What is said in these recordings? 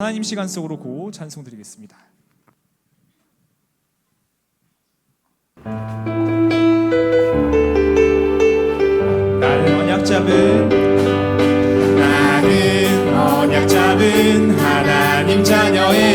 하나님 시간 속으로 고 찬송 드리겠습니다. 나는 언약 잡은 나는 언약 잡은 하나님 자녀예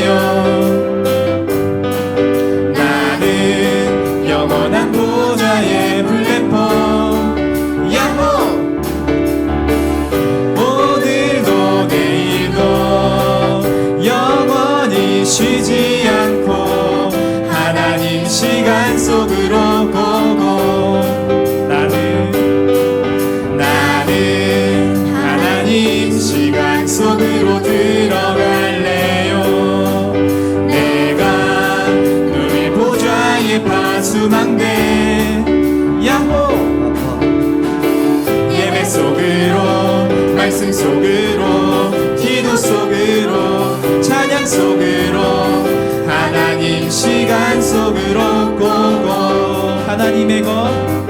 찬양 속으로 하나님 시간 속으로 고고. 하나님의 것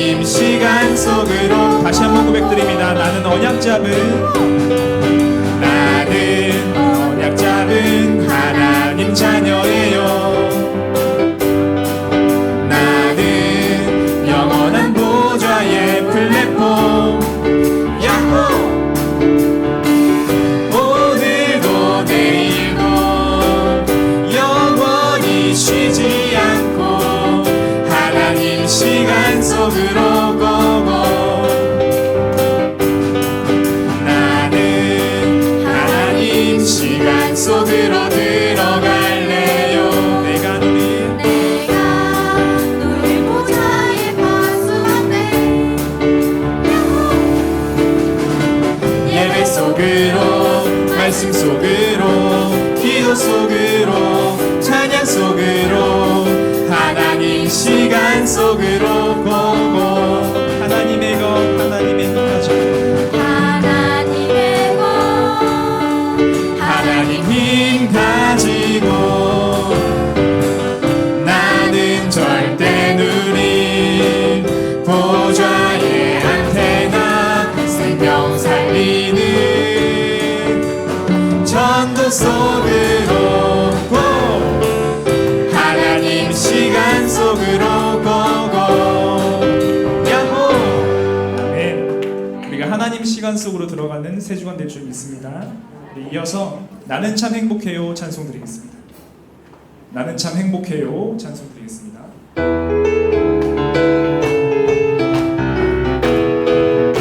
하나님 시간 속으로 다시 한번 고백드립니다. 나는 언약 잡은 시간 속으로 고 시간 속으로 고고 시간 속으로 들어가는 세 주간 될 줄 믿습니다. 네, 이어서 나는 참 행복해요 찬송 드리겠습니다. 나는 참 행복해요 찬송 드리겠습니다.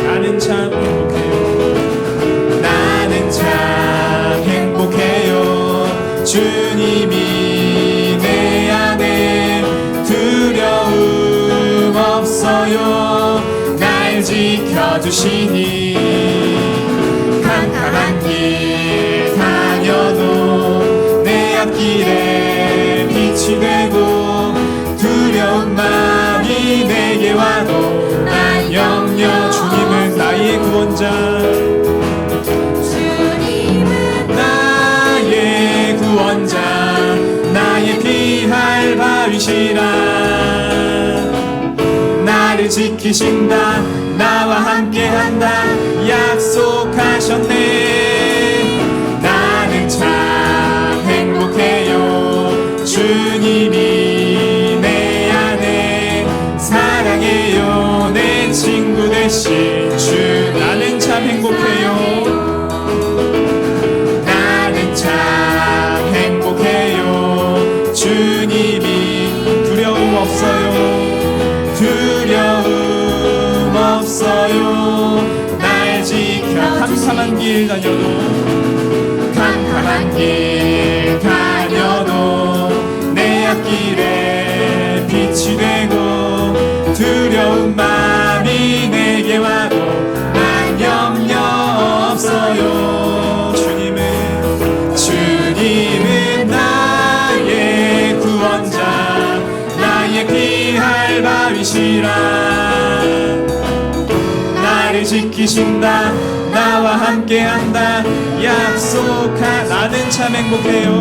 나는 참 행복해요. 나는 참 행복해요. 주님이 내 안에 두려움 없어요 날 지켜주시니 캄캄한 길 다녀도 내 앞길에 빛이 되고 두려운 마음이 내게 와도 난 영영 주님은 나의 구원자. 주님은 나의 구원자. 나의 피할 바위시라 지키신다. 나와 함께 한다. 약속하셨네 다녀도. 캄캄한 길 다녀도 내 앞길에 빛이 되고 두려운 마음이 내게 와도 난 염려 없어요. 주님은 주님은 나의 구원자 나의 피할 바위시 계시라. 나를 지키신다 나와 함께한다. 약속한 나는 참 행복해요.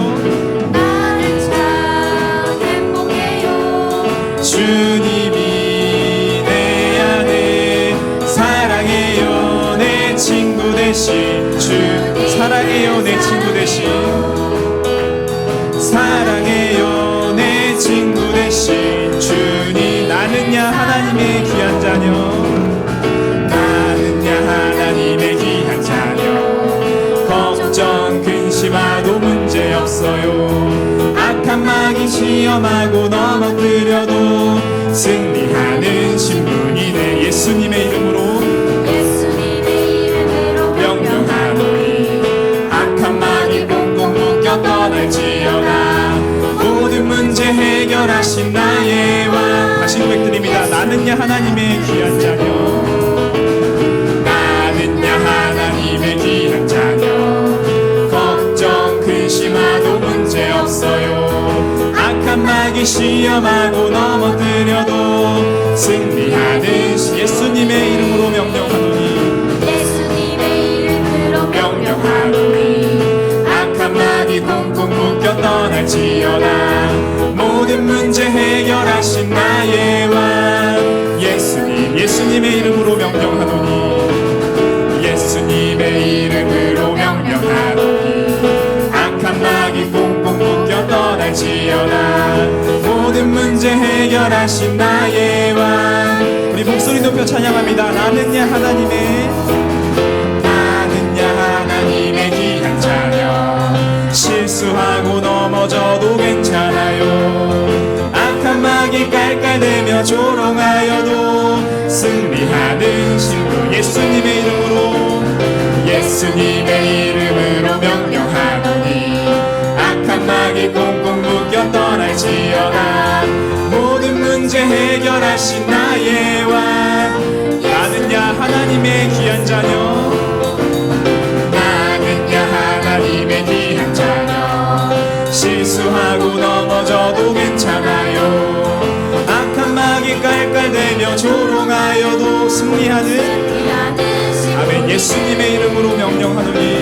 나는 참 행복해요. 주님이 내 안에 사랑해요. 내 친구 대신. 주 사랑해요 내 친구 대신. 사랑해요 내 친구 대신. 주님 나는야 없어요. 악한 마귀 시험하고 넘어뜨려도 승리하는 신분이네 예수님의 이름으로 예수님의 이름으로 명령하노니 악한 마귀 꽁꽁 묶여 떠날지어다 모든 문제 해결하신 나의 왕. 다시 고백드립니다. 나는야 하나님의 귀한 자녀 시험하고 넘어뜨려도 승리하는 시- 예수님의 이름으로 명령하노니. 예수님의 이름으로 명령하노니. 악한 마귀 꽁꽁 묶여 떠날지어다. 모든 문제 해결하신 나의 왕 예수님 예수님의 이름으로 명령하노니. 예수님의 이름으로 명령하노니. 악한 마귀 꽁꽁 묶여 떠날지어다 문제 해결하신 나의 왕. 우리 목소리 높여 찬양합니다. 나는야 하나님의 나는야 하나님의 귀한 자녀 실수하고 넘어져도 괜찮아요. 악한 마귀 깔깔대며 조롱하여도 승리하는 신부 예수님의 이름으로 예수님의 이름으로 명령하노니. 악한 마귀 해결하신 나의 왕. 나는 야 하나님의 귀한 자녀. 나는 야 하나님의 귀한 자녀. 실수하고 넘어져도 괜찮아요. 악한 마귀 깔깔대며 조롱하여도 승리하는 아멘. 예수님의 이름으로 명령하노니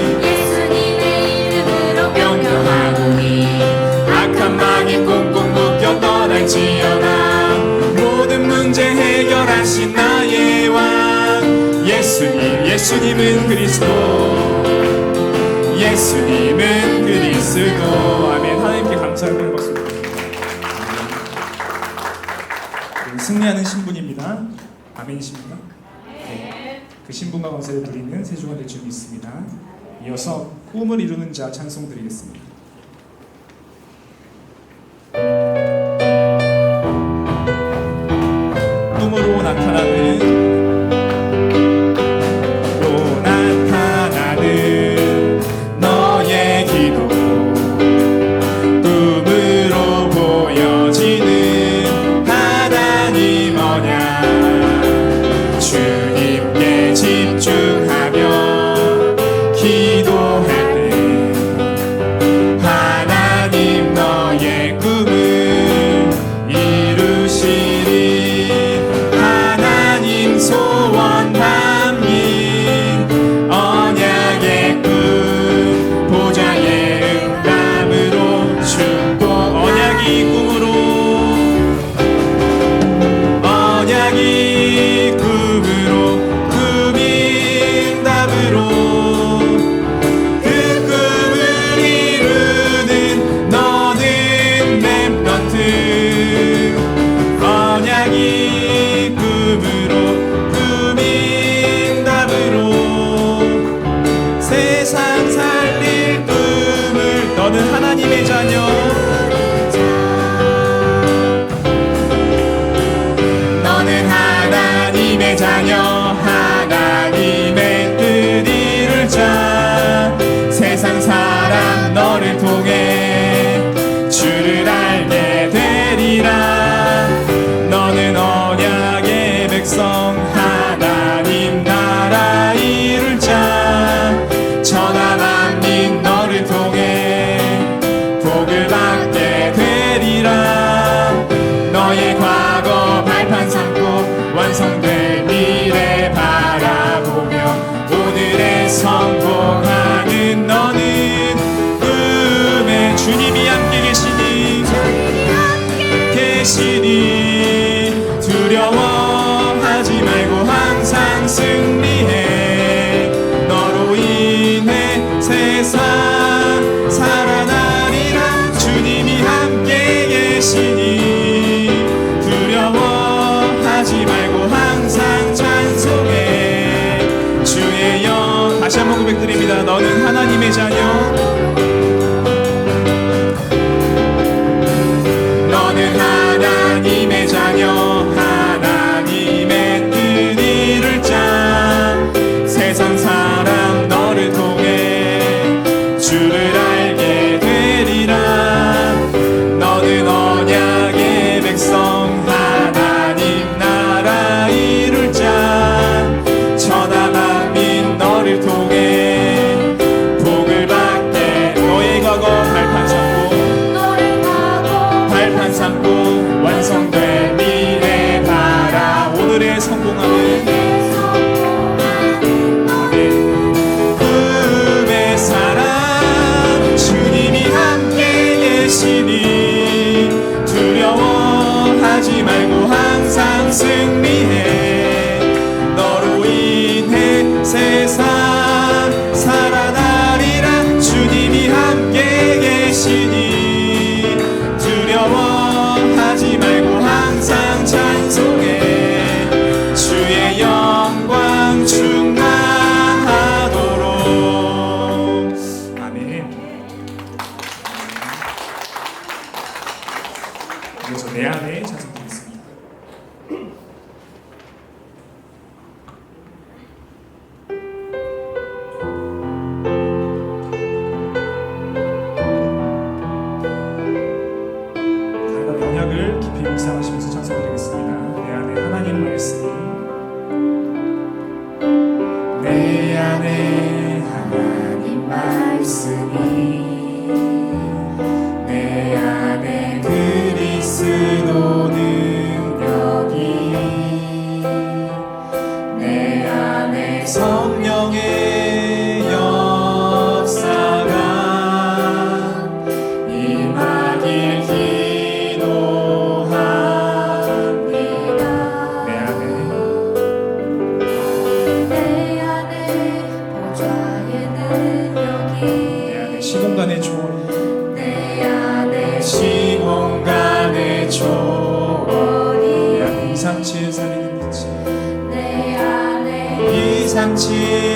예수님 예수님은 그리스도. 예수님은 그리스도. 아멘. 하나님께 감사를 것입니다. 승리하는 신분입니다. 아멘이십니까? 네. 그 신분과 감사를 드리는 세 주간 대춤이 있습니다. 이어서 꿈을 이루는 자 찬송 드리겠습니다 언약이 받게 되 너는 하나님의 자녀. 두려워하지 말고 항상 승리해. 너로 인해 세상 내 안에 찾습니다. 安静